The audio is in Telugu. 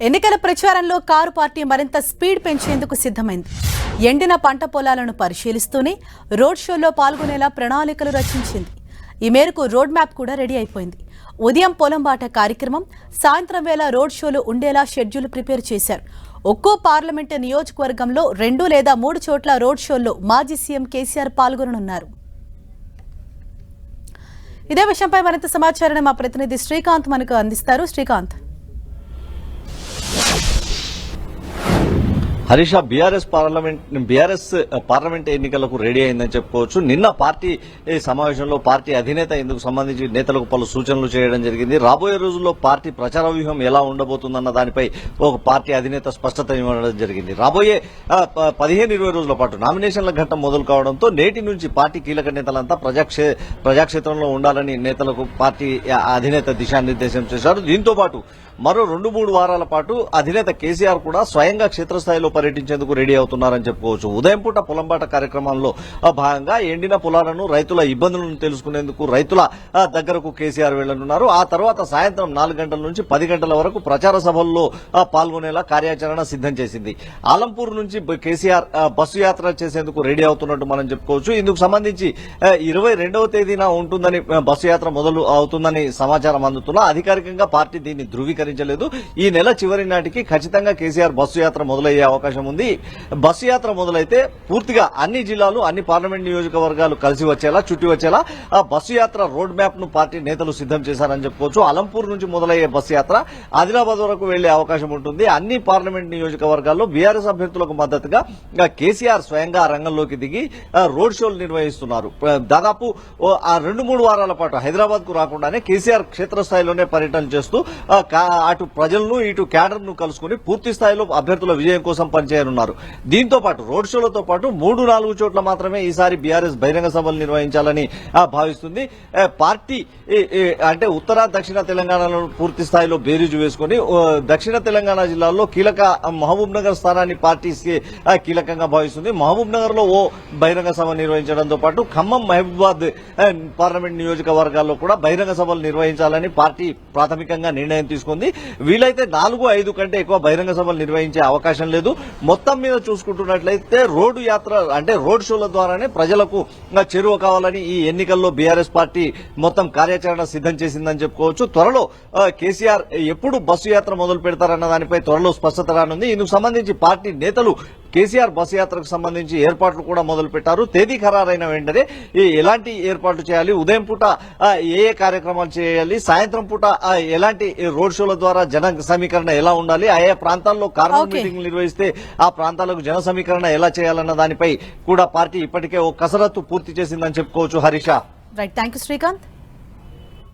ఎన్నికల ప్రచారంలో కారు పార్టీ మరింత స్పీడ్ పెంచేందుకు సిద్ధమైంది. ఎండిన పంట పొలాలను పరిశీలిస్తూనే రోడ్ షోలో పాల్గొనేలా ప్రణాళికలు రచించింది. ఈ మేరకు రోడ్ మ్యాప్ కూడా రెడీ అయిపోయింది. ఉదయం పొలం బాట కార్యక్రమం సాయంత్రం వేళ రోడ్ షోలు ఉండేలా షెడ్యూల్ ప్రిపేర్ చేశారు. ఒక్కో పార్లమెంటు నియోజకవర్గంలో రెండు లేదా మూడు చోట్ల రోడ్ షోల్లో మాజీ సీఎం కేసీఆర్ పాల్గొననున్నారు. ఇదే విషయంపై మరింత సమాచారాన్ని మా ప్రతినిధి శ్రీకాంత్ మనకు అందిస్తారు. Srikanth. Harisha BRS parliament BRS parliament ఎన్నికలకు రెడీ అయిందని చెప్పుకోవచ్చు. నిన్న పార్టీ ఈ సమావేశంలో పార్టీ అధినేత ఇందుకు సంబంధించి నేతలకు పలు సూచనలు చేయడం జరిగింది. రాబోయే రోజుల్లో పార్టీ ప్రచార వ్యూహం ఎలా ఉండబోతుందన్న దానిపై ఒక పార్టీ అధినేత స్పష్టత ఇవ్వడం జరిగింది. రాబోయే పదిహేను ఇరవై రోజుల పాటు నామినేషన్ల ఘట్టం మొదలు కావడంతో నేటి నుంచి పార్టీ కీలక నేతలంతా ప్రజాక్షే ప్రజాక్షేత్రంలో ఉండాలని నేతలకు పార్టీ అధినేత దిశానిర్దేశం చేశారు. దీంతో పాటు మరో రెండు మూడు వారాల పాటు అధినేత కేసీఆర్ కూడా స్వయంగా క్షేత్రస్థాయిలో పర్యటించేందుకు రెడీ అవుతున్నారని చెప్పుకోవచ్చు. ఉదయం పూట పొలంబాట కార్యక్రమంలో భాగంగా ఎండిన పొలాలను రైతుల ఇబ్బందులను తెలుసుకునేందుకు రైతుల దగ్గరకు కేసీఆర్ వెళ్ళనున్నారు ఆ తర్వాత సాయంత్రం నాలుగు గంటల నుంచి పది గంటల వరకు ప్రచార సభల్లో పాల్గొనేలా కార్యాచరణ సిద్ధం చేసింది. ఆలంపూర్ నుంచి కేసీఆర్ బస్సు యాత్ర చేసేందుకు రెడీ అవుతున్నట్టు మనం చెప్పుకోవచ్చు. ఇందుకు సంబంధించి ఇరవై రెండవ తేదీన ఉంటుందని బస్సు యాత్ర మొదలు అవుతుందని సమాచారం అందుతున్నా. అధికారికంగా పార్టీ దీన్ని అంగీకరించలేదు ఈ నెల చివరి నాటికి ఖచ్చితంగా కేసీఆర్ బస్సు యాత్ర మొదలయ్యే అవకాశం ఉంది. బస్సు యాత్ర మొదలైతే పూర్తిగా అన్ని జిల్లాలు అన్ని పార్లమెంట్ నియోజకవర్గాలు కలిసి వచ్చేలా చుట్టి వచ్చేలా ఆ బస్సు యాత్ర రోడ్ మ్యాప్ను పార్టీ నేతలు సిద్ధం చేశారని చెప్పుకోవచ్చు. అలంపూర్ నుంచి మొదలయ్యే బస్సు యాత్ర ఆదిలాబాద్ వరకు వెళ్ళే అవకాశం ఉంటుంది. అన్ని పార్లమెంట్ నియోజకవర్గాల్లో బీఆర్ఎస్ అభ్యర్థులకు మద్దతుగా కేసీఆర్ స్వయంగా రంగంలోకి దిగి రోడ్ షోలు నిర్వహిస్తున్నారు. దాదాపు ఆ రెండు మూడు వారాల పాటు హైదరాబాద్కు రాకుండానే కేసీఆర్ క్షేత్రస్థాయిలోనే పర్యటన చేస్తూ అటు ప్రజలను ఇటు క్యాడర్ను కలుసుకుని పూర్తి స్థాయిలో అభ్యర్థుల విజయం కోసం పనిచేయనున్నారు. దీంతో పాటు రోడ్ షోలతో పాటు మూడు నాలుగు చోట్ల మాత్రమే ఈసారి బీఆర్ఎస్ బహిరంగ సభలు నిర్వహించాలని భావిస్తుంది. పార్టీ అంటే ఉత్తర దక్షిణ తెలంగాణలో పూర్తి స్థాయిలో బేరీజు వేసుకుని దక్షిణ తెలంగాణ జిల్లాల్లో కీలక మహబూబ్ నగర్ స్థానాన్ని పార్టీ కీలకంగా భావిస్తుంది. మహబూబ్ నగర్లో ఓ బహిరంగ సభ నిర్వహించడంతో పాటు ఖమ్మం మహబూబాద్ పార్లమెంట్ నియోజకవర్గాల్లో కూడా బహిరంగ సభలు నిర్వహించాలని పార్టీ ప్రాథమికంగా నిర్ణయం తీసుకుంది. వీలైతే నాలుగు ఐదు కంటే ఎక్కువ బహిరంగ సభలు నిర్వహించే అవకాశం లేదు. మొత్తం మీద చూసుకుంటున్నట్లయితే రోడ్డు యాత్ర అంటే రోడ్ షోల ద్వారానే ప్రజలకు చేరువ కావాలని ఈ ఎన్నికల్లో బీఆర్ఎస్ పార్టీ మొత్తం కార్యాచరణ సిద్ధం చేసిందని చెప్పుకోవచ్చు. త్వరలో కేసీఆర్ ఎప్పుడు బస్సు యాత్ర మొదలు పెడతారన్న దానిపై త్వరలో స్పష్టత రానుంది. ఇందుకు సంబంధించి పార్టీ నేతలు కేసీఆర్ బస్సు యాత్రకు సంబంధించి ఏర్పాట్లు కూడా మొదలు పెట్టారు తేదీ ఖరారైన వెంటనే ఈ ఎలాంటి ఏర్పాట్లు చేయాలి? ఉదయం పూట ఏ ఏ కార్యక్రమాలు చేయాలి? సాయంత్రం పూట ఎలాంటి రోడ్ షోల ద్వారా జన సమీకరణ ఎలా ఉండాలి? ఆయా ప్రాంతాల్లో కార్నర్. మీటింగ్ నిర్వహిస్తే ఆ ప్రాంతాలకు జన సమీకరణ ఎలా చేయాలన్న దానిపై కూడా పార్టీ ఇప్పటికే ఓ కసరత్తు పూర్తి చేసిందని చెప్పుకోవచ్చు హరీష రైట్ థ్యాంక్ శ్రీకాంత్